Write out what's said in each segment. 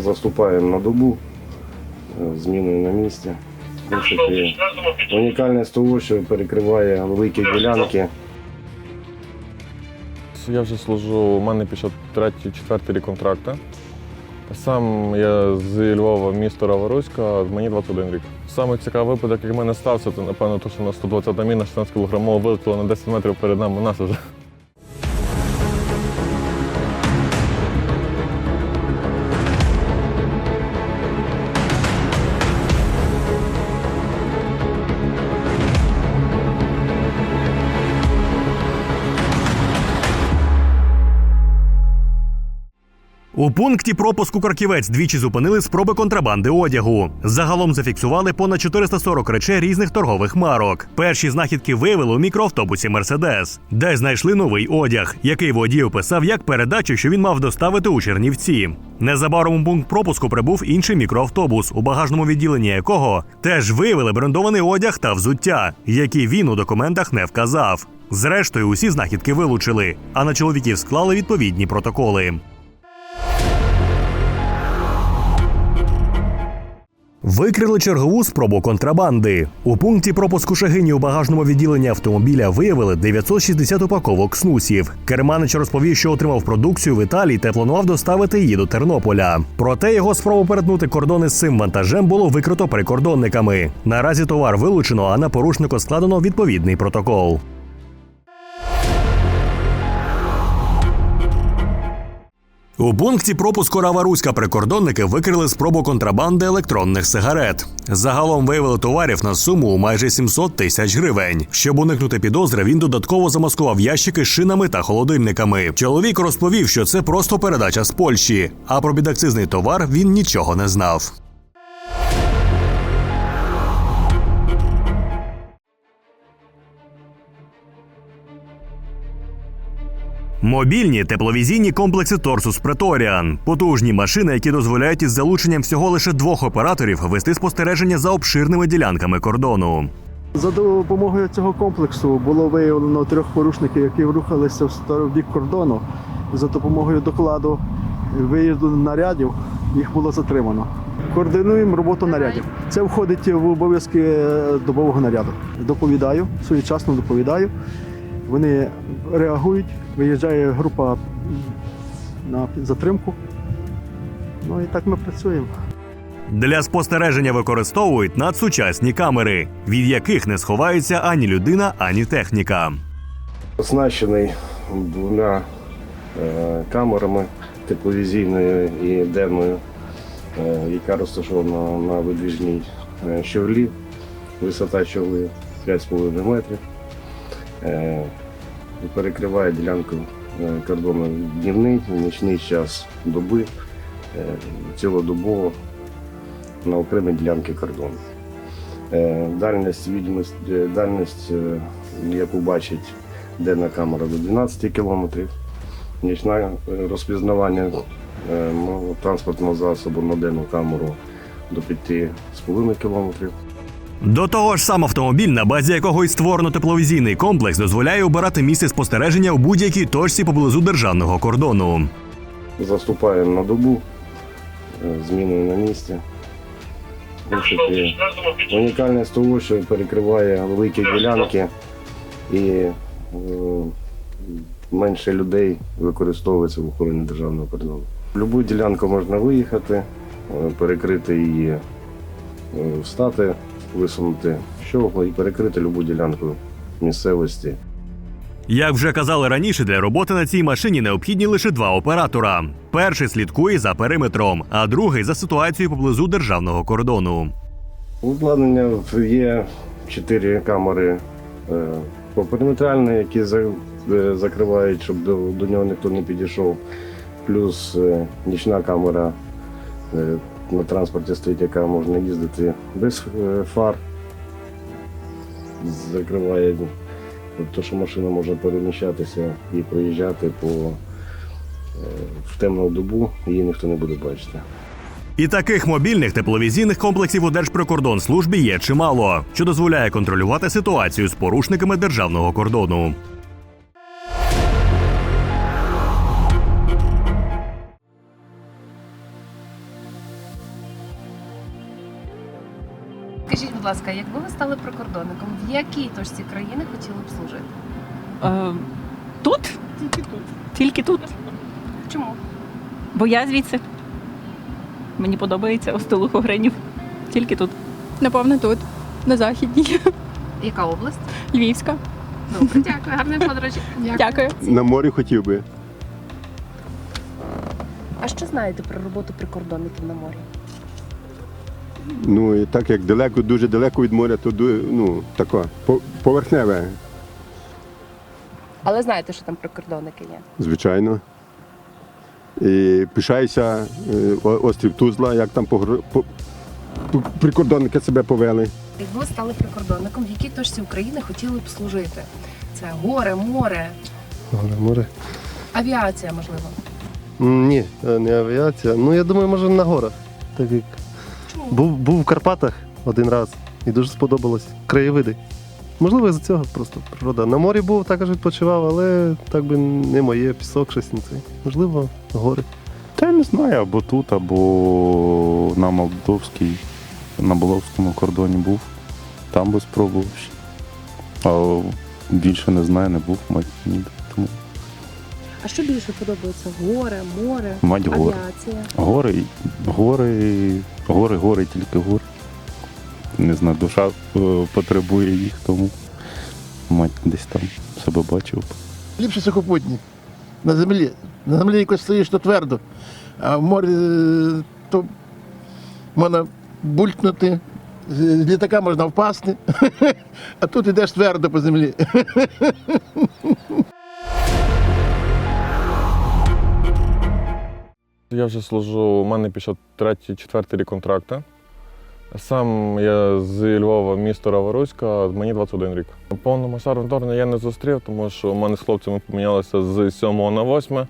заступаємо на добу е, зміною на місці. В принципі, унікальність того, що перекриває великі ділянки. Я вже служу, у мене пішов третій, четвертий рік контракту. Сам я з Львова, місто Раворуська, мені 21 рік. Саме цікавий випадок, який в мене стався, це напевно, то, що у нас 120 міна 16 кг вилетіла на 10 метрів перед нами нас уже. У пункті пропуску Краківець двічі зупинили спроби контрабанди одягу. Загалом зафіксували понад 440 речей різних торгових марок. Перші знахідки виявили у мікроавтобусі Мерседес, де знайшли новий одяг, який водій описав як передачу, що він мав доставити у Чернівці. Незабаром у пункт пропуску прибув інший мікроавтобус, у багажному відділенні якого теж виявили брендований одяг та взуття, які він у документах не вказав. Зрештою, усі знахідки вилучили, а на чоловіків склали відповідні протоколи. Викрили чергову спробу контрабанди. У пункті пропуску Шагині у багажному відділенні автомобіля виявили 960 упаковок снусів. Керманич розповів, що отримав продукцію в Італії та планував доставити її до Тернополя. Проте його спробу перетнути кордони з цим вантажем було викрито прикордонниками. Наразі товар вилучено, а на порушнику складено відповідний протокол. У пункті пропуску Раваруська прикордонники викрили спробу контрабанди електронних сигарет. Загалом виявили товарів на суму у майже 700 тисяч гривень. Щоб уникнути підозри, він додатково замаскував ящики шинами та холодильниками. Чоловік розповів, що це просто передача з Польщі, а про підакцизний товар він нічого не знав. Мобільні тепловізійні комплекси Торсус Преторіан потужні машини, які дозволяють із залученням всього лише двох операторів вести спостереження за обширними ділянками кордону. За допомогою цього комплексу було виявлено трьох порушників, які рухалися в бік кордону. За допомогою докладу виїзду нарядів їх було затримано. Координуємо роботу нарядів. Це входить в обов'язки е, добового наряду. Доповідаю, своєчасно доповідаю. Вони реагують, виїжджає група на затримку. Ну і так ми працюємо. Для спостереження використовують надсучасні камери, від яких не сховається ані людина, ані техніка. Оснащений двома е, камерами тепловізійною і денною, е, яка розташована на видвіжній е, щоглі. Висота щогли 5,5 метрів. Е, перекриває ділянку е, кордону днівний нічний час доби е, цілодобово на окремі ділянки кордону. Дальність, відомість, дальність, яку бачить денна камера до 12 кілометрів, нічне розпізнавання транспортного засобу на денну камеру до 5,5 кілометрів. До того ж, сам автомобіль, на базі якого й створено тепловізійний комплекс, дозволяє обирати місце спостереження у будь-якій точці поблизу державного кордону. Заступаємо на добу е, зміною на місці. Унікальність того, що перекриває великі ділянки і е, менше людей використовується в охороні державного кордону. В будь-яку ділянку можна виїхати, е, перекрити її, встати, висунути щогло і перекрити будь-яку ділянку місцевості. Як вже казали раніше, для роботи на цій машині необхідні лише два оператора. Перший слідкує за периметром, а другий за ситуацією поблизу державного кордону. Обладнання є чотири камери е, попериметральні, які е, закривають, щоб до, до нього ніхто не підійшов. Плюс е, нічна камера на транспорті стоїть, яка можна їздити без е, фар. Закриває те, що машина може переміщатися і проїжджати по, е, в темну добу, її ніхто не буде бачити. І таких мобільних тепловізійних комплексів у Держприкордонслужбі є чимало, що дозволяє контролювати ситуацію з порушниками державного кордону. Скажіть, будь ласка, якби ви стали прикордонником, в якій точці країни хотіли б служити? Е, тут? Тільки тут. Тільки тут. Чому? Бо я звідси. Мені подобається остолух Огренів. Тільки тут. Напевно, тут, на західній, Яка область? Львівська. Добре, дякую, гарної подорожі. Дякую. На морі хотів би. А що знаєте про роботу прикордонників на морі? Ну і так як далеко, дуже далеко від моря, то ну, тако, поверхневе, Але знаєте, що там прикордонники є? звичайно. І пишаюся е, острів Тузла, як там погр- по- по- прикордонники себе повели. Якби ви стали прикордонником, в якій точці України хотіли б служити? Це горе, море, Горе, море. авіація, можливо. Ні, не авіація. Ну я думаю, може на горах. Так як? Був, був в Карпатах один раз і дуже сподобалось. Краєвиди. Можливо, з цього просто природа. На морі був, також відпочивав, але так би не моє, пісок, щось не це. Можливо, гори. Та я не знаю, або тут, або на Молдовській, на Боловському кордоні був. Там би спробував. А більше не знаю, не був, мать ніде. А що більше подобається? Горе, море, мать гори. авіація. Гори, гори, гори, гори, тільки гори. Не знаю, душа е, потребує їх, тому мать десь там себе бачив. ліпший сухопутник на землі. На землі якось стоїш, то твердо, а в морі е, то можна булькнути, з з літака можна впасти, а тут йдеш твердо по землі. Я вже служу, у мене пішов третій, четвертий рік контракту. Сам я з Львова, місто Раворуська, мені 21 рік. Повномасштабне вторгнення я не зустрів, тому що в мене з хлопцями помінялися з 7 на 8.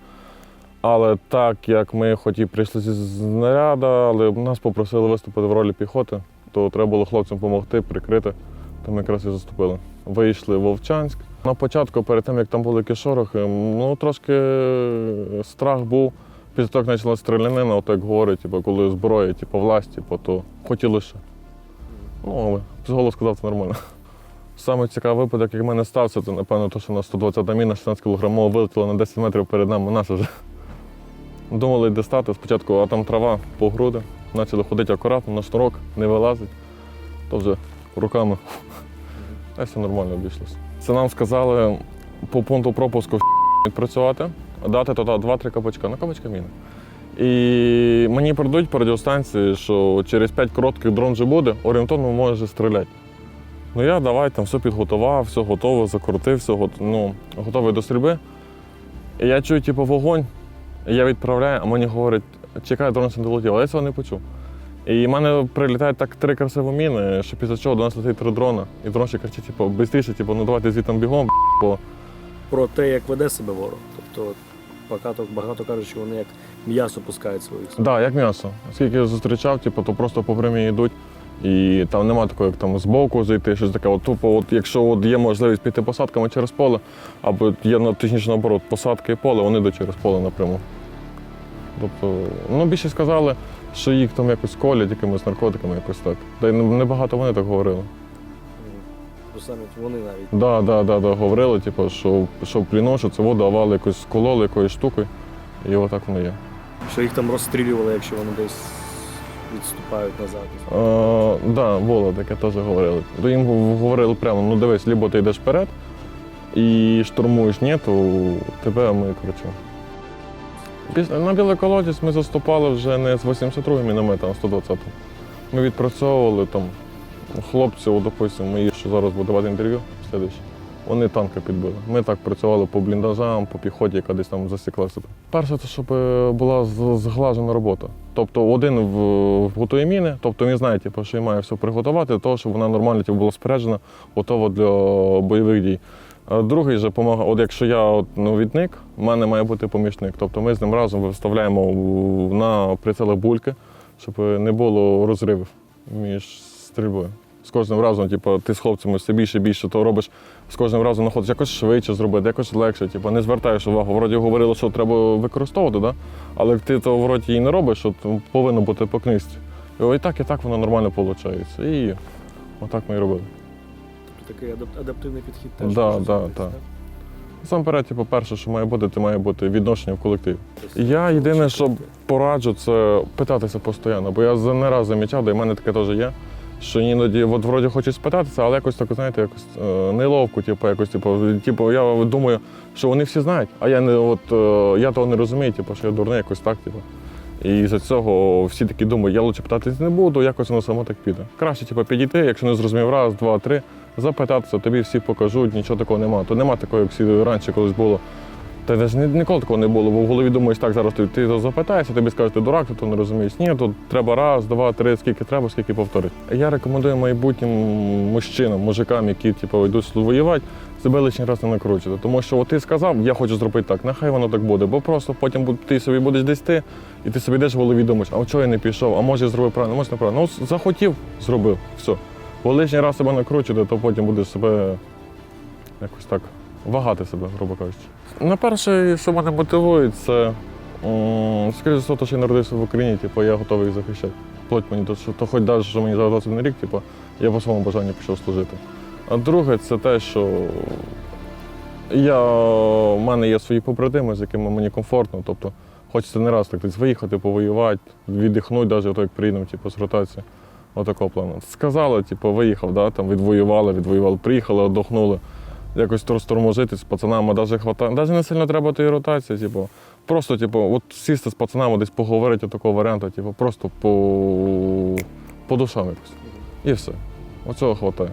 Але так як ми хоч і прийшли зі знаряда, але нас попросили виступити в ролі піхоти, то треба було хлопцям допомогти, прикрити. То ми якраз і заступили. Вийшли в Вовчанськ. На початку, перед тим як там були кишорохи, ну трошки страх був. Після того, як почала стрілянина, от як говорить, типу, коли зброя, типу, власть, типу, то хотіли ще. Ну, але психолог сказав, це нормально. Саме цікавий випадок, як в мене стався, це, напевно, то, що на 120 міна 16 кілограмова вилетіла на 10 метрів перед нами, наша вже. Думали, де стати. Спочатку, а там трава по груди. Почали ходити акуратно, на шнурок, не вилазить. То вже руками. Та все нормально обійшлося. Це нам сказали по пункту пропуску відпрацювати, дати туди 2-3 кабачка. На кабачка міни. І мені передають по радіостанції, що через 5 коротких дрон вже буде, орієнтовно може стріляти. Ну я давай там все підготував, все готово, закрутив, все гот- ну, готовий до стрільби. І я чую, типу, вогонь, я відправляю, а мені говорять, чекай, дрон ще не долетів, але я цього не почув. І в мене прилітають так три красиві міни, що після чого до нас летить три дрона. І дрон ще кричить, типу, швидше, типу, ну давайте звідти бігом, бо про те, як веде себе ворог. Тобто багато, багато кажуть, що вони як м'ясо пускають своїх. Так, да, як м'ясо. Скільки я зустрічав, типу, то просто по прямій йдуть. І там немає такого, як там збоку зайти, щось таке. От тупо, от, якщо от є можливість піти посадками через поле, або є ну, точніше наоборот, посадки і поле, вони йдуть через поле напряму. Тобто, ну більше сказали, що їх там якось колять якимись наркотиками, якось так. Та й небагато вони так говорили. Бо самі вони навіть Да, да, да, да, говорили, типу, що, що в що це воду давали якось кололи якоюсь штукою, і отак воно є. що їх там розстрілювали, якщо вони десь відступають назад. Так, да, було таке теж говорили. То їм говорили прямо, ну дивись, либо ти йдеш вперед і штурмуєш, ні, то тебе ми коротше. Після, на білий колодязь ми заступали вже не з 82 мінометом, а 120 Ми відпрацьовували там хлопців, допустимо, мої, що зараз буде давати інтерв'ю, вони танки підбили. Ми так працювали по бліндажам, по піхоті, яка десь там засіклася. Перше, це щоб е, була зглажена робота. Тобто один в- готує міни, тобто він знає, типу, що він має все приготувати для того, щоб вона нормально типу, була споряджена, готова для бойових дій. А Другий же допомагає, от якщо я от, навідник, в мене має бути помічник. Тобто ми з ним разом виставляємо на прицели бульки, щоб не було розривів між стрільбою. З кожним разом, типу, ти з хлопцями все більше і більше то робиш, з кожним разом знаходиш якось швидше зробити, якось легше. Типу, не звертаєш увагу. Вроді говорили, що треба використовувати, да? але ти то вроді і не робиш, от повинно бути по книжці. І і так, і так воно нормально виходить. І Отак ми і робили. Тобто такий адап- адаптивний підхід теж. Да, да, з'явитися, так. Насамперед, типу, перше, що має бути, це має бути відношення в колективі. Тобто, Я єдине, що пораджу, це питатися постійно, бо я не раз замічав, да і в мене таке теж є. Що іноді от вроді хочуть спитатися, але якось так, знаєте, якось е, неловко, типу, якось, типу, типу, я думаю, що вони всі знають, а я не от е, я того не розумію, типу, що я дурний, якось так, типу. І за цього всі такі думають, я лучше питатись не буду, якось воно само так піде. Краще, типу, підійти, якщо не зрозумів раз, два, три, запитатися, тобі всі покажуть, нічого такого немає. То нема такого, як всі раніше колись було. Та навіть ніколи такого не було, бо в голові думаєш, так, зараз ти, ти запитаєшся, тобі скажуть, ти дурак, ти то не розумієш. Ні, тут треба раз, два, три, скільки треба, скільки повторити. Я рекомендую майбутнім мужчинам, мужикам, які типу, йдуть воювати, себе лишній раз не накручувати. Тому що от ти сказав, я хочу зробити так, нехай воно так буде, бо просто потім ти собі будеш десь ти, і ти собі йдеш в голові думаєш, а чого я не пішов, а може я зробив правильно, може неправильно. Ну, захотів, зробив, все. Бо лишній раз себе накручувати, то потім будеш себе якось так вагати себе, грубо кажучи. На перше, що мене мотивує, це скоріше за те, що я народився в Україні, типу, я готовий їх захищати. Плоть мені, то, що, то хоч навіть, що мені зараз 21 рік, типу, я по своєму бажанню пішов служити. А друге, це те, що я, в мене є свої побратими, з якими мені комфортно. Тобто хочеться не раз так десь виїхати, повоювати, віддихнути, навіть як приїдемо типу, з ротації. Отакого плану. Сказали, типу, виїхав, да, там відвоювали, відвоювали, приїхали, віддохнули. Якось розтормозити з пацанами, навіть хватає. Навіть не сильно треба тої ротації, типу. Просто, типу, от сісти з пацанами десь поговорити такого варіанту, типу, просто по, по душам якось. І все. Оцього хватає.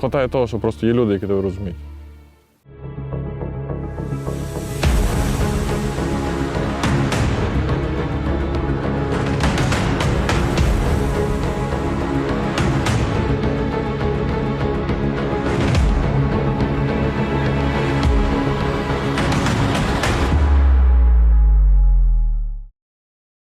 Хватає того, що просто є люди, які тебе розуміють.